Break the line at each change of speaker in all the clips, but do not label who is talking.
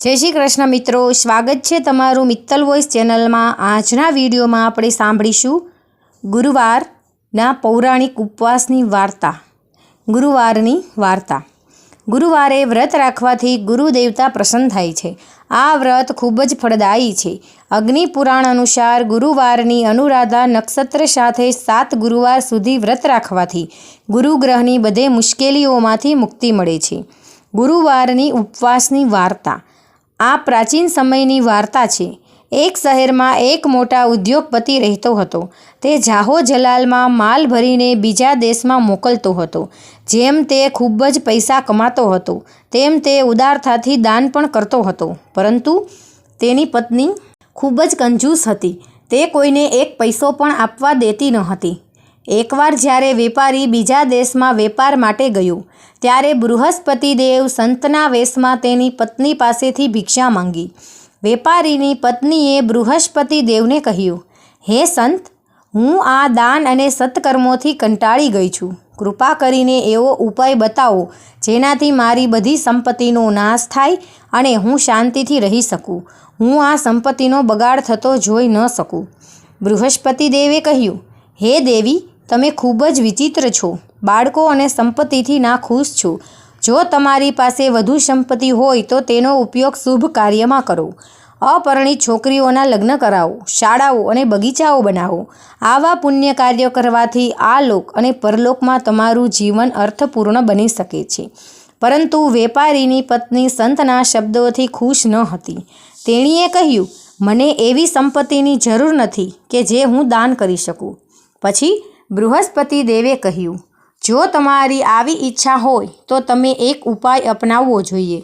જય શ્રી કૃષ્ણ મિત્રો, સ્વાગત છે તમારું મિત્તલ વોઇસ ચેનલમાં. આજના વિડીયોમાં આપણે સાંભળીશું ગુરુવારના પૌરાણિક ઉપવાસની વાર્તા, ગુરુવારની વાર્તા. ગુરુવારે વ્રત રાખવાથી ગુરુ દેવતા પ્રસન્ન થાય છે. આ વ્રત ખૂબ જ ફળદાયી છે. અગ્નિ પુરાણ અનુસાર ગુરુવારની અનુરાધા નક્ષત્ર સાથે સાત ગુરુવાર સુધી વ્રત રાખવાથી ગુરુગ્રહની બધે મુશ્કેલીઓમાંથી મુક્તિ મળે છે. ગુરુવારની ઉપવાસની વાર્તા આ પ્રાચીન સમયની વાર્તા છે. એક શહેરમાં એક મોટા ઉદ્યોગપતિ રહેતો હતો. તે જાહો જલાલમાં માલ ભરીને બીજા દેશમાં મોકલતો હતો, જેમ તે ખૂબ જ પૈસા કમાતો હતો, તેમ તે ઉદારતાથી દાન પણ કરતો હતો. પરંતુ તેની પત્ની ખૂબ જ કંજૂસ હતી. તે કોઈને એક પૈસો પણ આપવા દેતી ન હતી. એકવાર જ્યારે વેપારી બીજા દેશમાં વેપાર માટે ગયો, ત્યારે બૃહસ્પતિ દેવ સંતના વેશમાં તેની પત્ની પાસેથી ભિક્ષા માંગી. વેપારીની પત્નીએ બૃહસ્પતિ દેવને કહ્યું, હે સંત, હું આ દાન અને સત્કર્મોથી કંટાળી ગઈ છું. કૃપા કરીને એવો ઉપાય બતાવો, જેનાથી મારી બધી સંપત્તિનો નાશ થાય અને હું શાંતિથી રહી શકું. હું આ સંપત્તિનો બગાડ થતો જોઈ ન શકું. બૃહસ્પતિ દેવે કહ્યું, હે દેવી તમે ખૂબ જ વિચિત્ર છો. બાળકો અને સંપત્તિથી ના ખુશ છો. જો તમારી પાસે વધુ સંપત્તિ હોય તો તેનો ઉપયોગ શુભ કાર્યમાં કરો. અપરણિત છોકરીઓના લગ્ન કરાવો, શાળાઓ અને બગીચાઓ બનાવો. આવા પુણ્ય કાર્યો કરવાથી આ લોક અને પરલોકમાં તમારું જીવન અર્થપૂર્ણ બની શકે છે. પરંતુ વેપારીની પત્ની સંતના શબ્દોથી ખુશ ન હતી. તેણીએ કહ્યું, મને એવી સંપત્તિની જરૂર નથી કે જે હું દાન કરી શકું. પછી બૃહસ્પતિ દેવે કહ્યું, જો તમારી આવી ઈચ્છા હોય તો તમે એક ઉપાય અપનાવવો જોઈએ.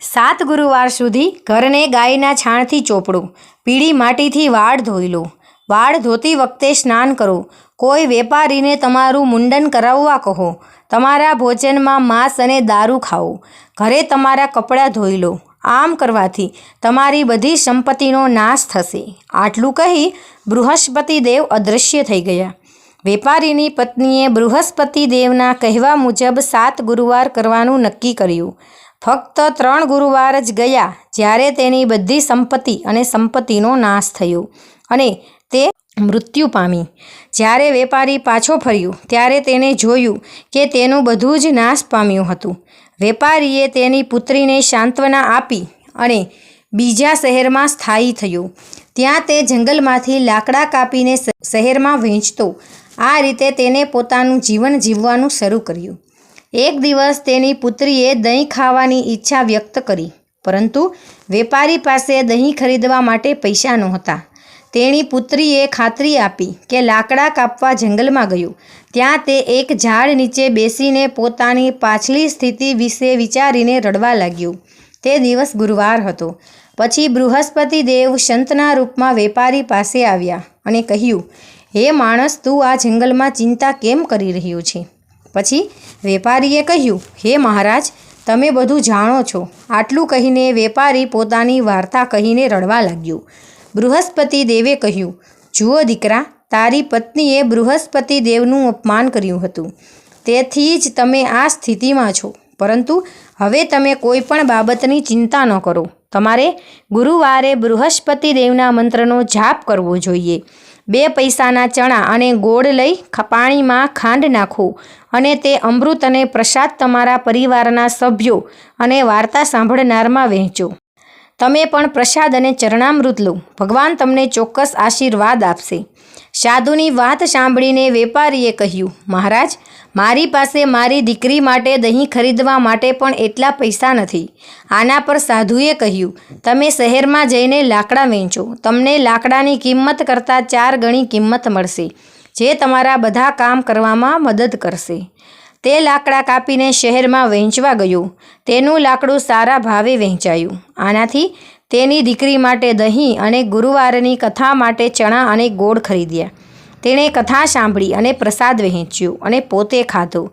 સાત ગુરુવાર સુધી ઘરને ગાયના છાણથી ચોપડો, પીળી માટીથી વાળ ધોઈ લો. વાળ ધોતી વખતે સ્નાન કરો. કોઈ વેપારીને તમારું મુંડન કરાવવા કહો. તમારા ભોજનમાં માંસ અને દારૂ ખાઓ. ઘરે તમારા કપડાં ધોઈ લો. આમ કરવાથી તમારી બધી સંપત્તિનો નાશ થશે. આટલું કહી બૃહસ્પતિ દેવ અદૃશ્ય થઈ ગયા. વેપારીની પત્નીએ બૃહસ્પતિ દેવના કહેવા મુજબ સાત ગુરુવાર કરવાનું નક્કી કર્યું. ફક્ત ત્રણ ગુરુવાર જ ગયા, જ્યારે તેની બધી સંપત્તિ અને સંપત્તિનો નાશ થયો અને તે મૃત્યુ પામી. જ્યારે વેપારી પાછો ફર્યો, ત્યારે તેને જોયું કે તેનું બધું જ નાશ પામ્યું હતું. વેપારીએ તેની પુત્રીને સાંત્વના આપી અને બીજા શહેરમાં સ્થાયી થયો. ત્યાં તે જંગલમાંથી લાકડા કાપીને શહેરમાં વેચતો આ રીતે તેને પોતાનું જીવન જીવવાનું શરૂ કર્યું. એક દિવસ તેની પુત્રીએ દહીં ખાવાની ઈચ્છા વ્યક્ત કરી, પરંતુ વેપારી પાસે દહીં ખરીદવા માટે પૈસા નહોતા. તેની પુત્રીએ ખાતરી આપી કે લાકડા કાપવા જંગલમાં ગયું. ત્યાં તે એક ઝાડ નીચે બેસીને પોતાની પાછલી સ્થિતિ વિશે વિચારીને રડવા લાગ્યું. તે દિવસ ગુરુવાર હતો. પછી બૃહસ્પતિ દેવ સંતના રૂપમાં વેપારી પાસે આવ્યા અને કહ્યું હે માણસ, તું આ જંગલમાં ચિંતા કેમ કરી રહ્યો છે? પછી વેપારીએ કહ્યું, હે મહારાજ, તમે બધું જાણો છો. આટલું કહીને વેપારી પોતાની વાર્તા કહીને રડવા લાગ્યો. બૃહસ્પતિ દેવે કહ્યું, જુઓ દીકરા, તારી પત્નીએ બૃહસ્પતિ દેવનું અપમાન કર્યું હતું. તેથી જ તમે આ સ્થિતિમાં છો. પરંતુ હવે તમે કોઈ પણ બાબતની ચિંતા ન કરો. તમારે ગુરુવારે બૃહસ્પતિ દેવના મંત્રનો જાપ કરવો જોઈએ. બે પૈસાના ચણા અને ગોળ લઈ પાણીમાં ખાંડ નાખો અને તે અમૃત અને પ્રસાદ તમારા પરિવારના સભ્યો અને વાર્તા સાંભળનારમાં વહેંચો. તમે પણ પ્રસાદ અને ચરણામૃત લો. ભગવાન તમને ચોક્કસ આશીર્વાદ આપશે. સાધુની વાત સાંભળીને વેપારીએ કહ્યું, મહારાજ, મારી પાસે મારી દીકરી માટે દહીં ખરીદવા માટે પણ એટલા પૈસા નથી. આના પર સાધુએ કહ્યું, તમે શહેરમાં જઈને લાકડા વેચો. તમને લાકડાની કિંમત કરતાં ચાર ગણી કિંમત મળશે, જે તમારા બધા કામ કરવામાં મદદ કરશે. તે લાકડા કાપીને શહેરમાં વહેંચવા ગયો. તેનું લાકડું સારા ભાવે વહેંચાયું આનાથી તેની દીકરી માટે દહીં અને ગુરુવારની કથા માટે ચણા અને ગોળ ખરીદ્યા. તેણે કથા સાંભળી અને પ્રસાદ વહેંચ્યો અને પોતે ખાધું.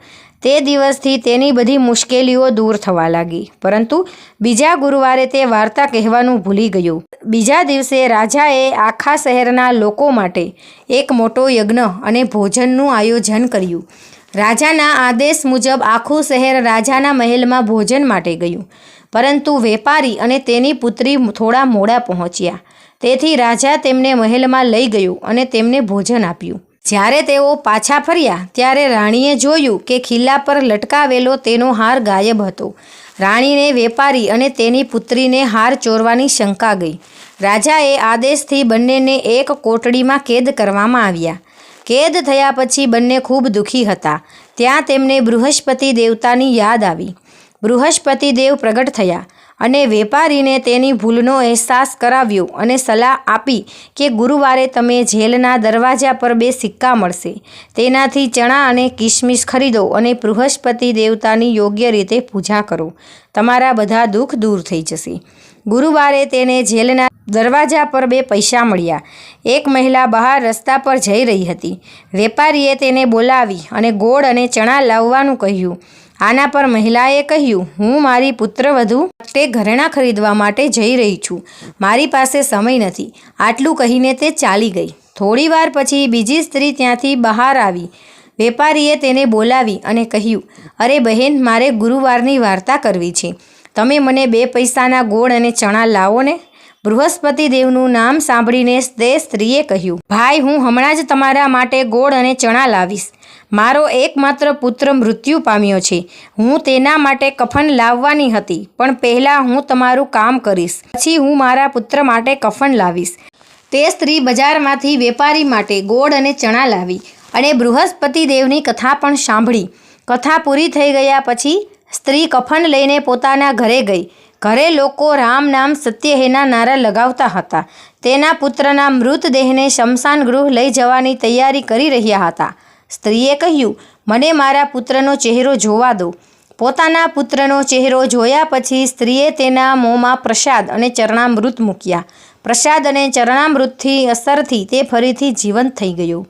તે દિવસથી તેની બધી મુશ્કેલીઓ દૂર થવા લાગી. પરંતુ બીજા ગુરુવારે તે વાર્તા કહેવાનું ભૂલી ગયું. બીજા દિવસે રાજાએ આખા શહેરના લોકો માટે એક મોટો યજ્ઞ અને ભોજનનું આયોજન કર્યું. રાજાના આદેશ મુજબ આખું શહેર રાજાના મહેલમાં ભોજન માટે ગયું. પરંતુ વેપારી અને તેની પુત્રી થોડા મોડા પહોંચ્યા. તેથી રાજા તેમને મહેલમાં લઈ ગયું અને તેમને ભોજન આપ્યું. જ્યારે તેઓ પાછા ફર્યા, ત્યારે રાણીએ જોયું કે ખિલ્લા પર લટકાવેલો તેનો હાર ગાયબ હતો. રાણીને વેપારી અને તેની પુત્રીને હાર ચોરવાની શંકા ગઈ. રાજાએ આદેશથી બંનેને એક કોટડીમાં કેદ કરવામાં આવ્યા. કેદ થયા પછી બંને ખૂબ દુઃખી હતા. ત્યાં તેમને બૃહસ્પતિ દેવતાની યાદ આવી. બૃહસ્પતિ દેવ પ્રગટ થયા અને વેપારીને તેની ભૂલનો અહેસાસ કરાવ્યો અને સલાહ આપી કે ગુરુવારે તમે જેલના દરવાજા પર બે સિક્કા મળશે. તેનાથી ચણા અને કિશમિશ ખરીદો અને બૃહસ્પતિ દેવતાની યોગ્ય રીતે પૂજા કરો. તમારા બધા દુઃખ દૂર થઈ જશે. ગુરુવારે તેને જેલના દરવાજા પર બે પૈસા મળ્યા. એક મહિલા બહાર રસ્તા પર જઈ રહી હતી. વેપારીએ તેને બોલાવી અને ગોળ અને ચણા લાવવાનું કહ્યું. આના પર મહિલાએ કહ્યું, હું મારી પુત્રવધુ માટે ઘરેણાં ખરીદવા માટે જઈ રહી છું. મારી પાસે સમય નથી. આટલું કહીને તે ચાલી ગઈ. થોડીવાર પછી બીજી સ્ત્રી ત્યાંથી બહાર આવી. વેપારીએ તેને બોલાવી અને કહ્યું, અરે બહેન, મારે ગુરુવારની વાર્તા કરવી છે. તમે મને બે પૈસાના ગોળ અને ચણા લાવો ને. બૃહસ્પતિ દેવનું નામ સાંભળીને તે સ્ત્રીએ કહ્યું, ભાઈ, હું હમણાં જ તમારા માટે ગોળ અને ચણા લાવીશ. મારો એકમાત્ર પુત્ર મૃત્યુ પામ્યો છે. હું તેના માટે કફન લાવવાની હતી, પણ પહેલાં હું તમારું કામ કરીશ. પછી હું મારા પુત્ર માટે કફન લાવીશ. તે સ્ત્રી બજારમાંથી વેપારી માટે ગોળ અને ચણા લાવી અને બૃહસ્પતિ દેવની કથા પણ સાંભળી. કથા પૂરી થઈ ગયા પછી સ્ત્રી કફન લઈને પોતાના ઘરે ગઈ. ઘરે લોકો રામ નામ સત્ય હેના નારા લગાવતા હતા. તેના પુત્રના મૃતદેહને શમશાન ગૃહ લઈ જવાની તૈયારી કરી રહ્યા હતા. સ્ત્રીએ કહ્યું, મને મારા પુત્રનો ચહેરો જોવા દો. પોતાના પુત્રનો ચહેરો જોયા પછી સ્ત્રીએ તેના મોંમાં પ્રસાદ અને ચરણામૃત મૂક્યા. પ્રસાદ અને ચરણામૃતથી અસરથી તે ફરીથી જીવંત થઈ ગયું.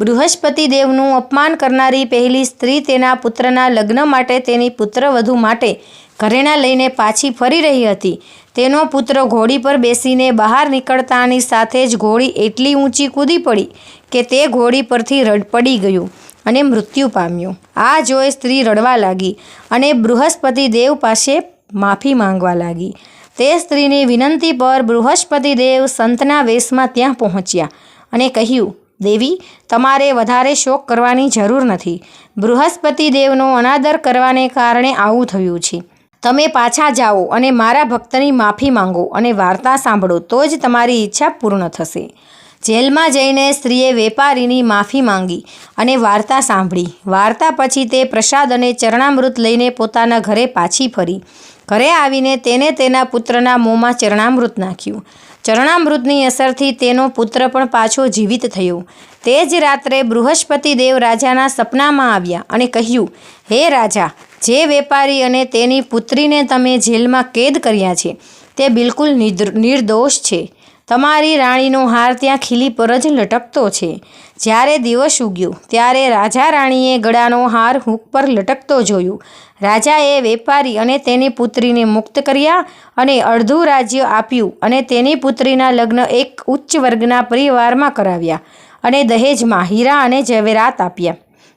બૃહસ્પતિ દેવનું અપમાન કરનારી પહેલી સ્ત્રી તેના પુત્રના લગ્ન માટે તેની પુત્રવધુ માટે ઘરેણાં લઈને પાછી ફરી રહી હતી. તેનો પુત્ર ઘોડી પર બેસીને બહાર નીકળતાની સાથે જ ઘોડી એટલી ઊંચી કૂદી પડી કે તે ઘોડી પરથી રડ પડી ગયું અને મૃત્યુ પામ્યું. આ જોઈ સ્ત્રી રડવા લાગી અને બૃહસ્પતિ દેવ પાસે માફી માંગવા લાગી. તે સ્ત્રીની વિનંતી પર બૃહસ્પતિ દેવ સંતના વેશમાં ત્યાં પહોંચ્યા અને કહ્યું, દેવી, તમારે વધારે શોક કરવાની જરૂર નથી. બૃહસ્પતિ દેવનો અનાદર કરવાને કારણે આવું થયું છે. તમે પાછા જાઓ અને મારા ભક્તની માફી માંગો અને વાર્તા સાંભળો, તો જ તમારી ઈચ્છા પૂર્ણ થશે. જેલમાં જઈને સ્ત્રીએ વેપારીની માફી માંગી અને વાર્તા સાંભળી. વાર્તા પછી તે પ્રસાદ અને ચરણામૃત લઈને પોતાના ઘરે પાછી ફરી. ઘરે આવીને તેને તેના પુત્રના મોંમાં ચરણામૃત નાખ્યું. ચરણામૃતની અસરથી તેનો પુત્ર પણ પાછો જીવિત થયો. તે જ રાત્રે બૃહસ્પતિ દેવ રાજાના સપનામાં આવ્યા અને કહ્યું, હે રાજા જે વેપારી અને તેની પુત્રીને તમે જેલમાં કેદ કર્યા છે, તે બિલકુલ નિર્દ- નિર્દોષ છે. તમારી રાણીનો હાર ત્યાં ખીલી પર જ લટકતો છે. જ્યારે દિવસ ઉગ્યો, ત્યારે રાજા રાણીએ ગળાનો હાર હૂક પર લટકતો જોયું. રાજાએ વેપારી અને તેની પુત્રીને મુક્ત કર્યા અને અડધું રાજ્ય આપ્યું અને તેની પુત્રીના લગ્ન એક ઉચ્ચ વર્ગના પરિવારમાં કરાવ્યા અને દહેજમાં હીરા અને ઝવેરાત આપ્યા.